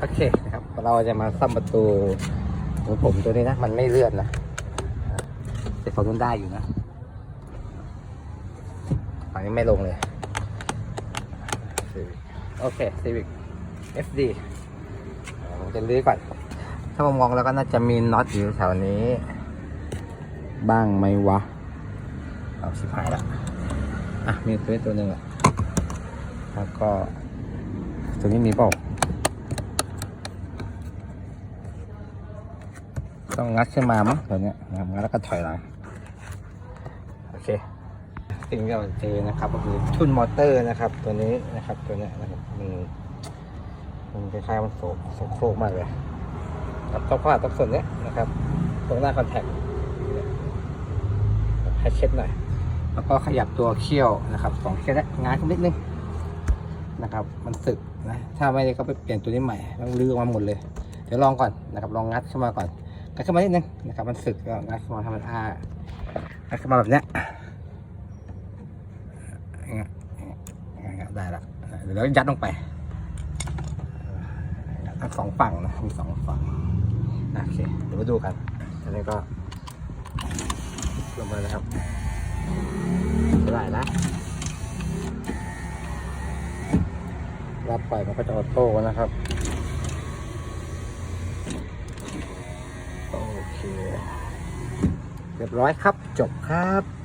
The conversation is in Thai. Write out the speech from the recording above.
โอเคนะครับ เราจะมาซ่อมประตูของผมตัวนี้นะ มันไม่เลื่อนนะแต่ฝั่งนู้นได้อยู่นะฝั่งนี้ไม่ลงเลย โอเค Civic FD ผมจะลื้อก่อน ถ้ามมองแล้วก็น่าจะมีน็อตอยู่แถวนี้ บ้างไหมวะ เอาชิบหายละอะ มีตัวตัวหนึ่งอะแล้วก็ตัวนี้มีเปล่า ต้องงัดขึ้นมามั้งตัวเนี้ยนะครับงัดแล้วก็ถอยหลังโอเคสิ่งที่เราเจอนะครับ ก็คือทุ่นมอเตอร์นะครับ ตัวนี้นะครับตัวเนี้ยนะครับมันมันคล้ายๆมันโสโสโครกมากเลยครับต้องผ่าดตรงส่วนเนี้ยนะครับ ตรงหน้าคอนแทคให้เช็ดหน่อยแล้วก็ขยับตัวเขี้ยวนะครับสองเขี้ยวนี้งานขึ้นนิดนึงนะครับ มันสึกนะถ้าไม่ได้ก็ไปเปลี่ยนตัวนี้ใหม่ต้องลื้อออกมาหมดเลย เดี๋ยวลองก่อนนะครับ ลองงัดขึ้นมาก่อนัดขึ้นมานิดนึงนะครับมันสึกก็งัดขึ้นมาทำมันอางัดขึ้นมาแบบเนี้ยงัดได้ละเดี๋ยวเรายัดลงไปทั้งสองฝั่งนะมีสองฝั่งโอเคเดี๋ยวมาดูกันอันนี้ก็ลงมาเลยครับได้นะรับไปมันก็จะออโต้นะครับ โอเค เรียบร้อยครับ จบครับ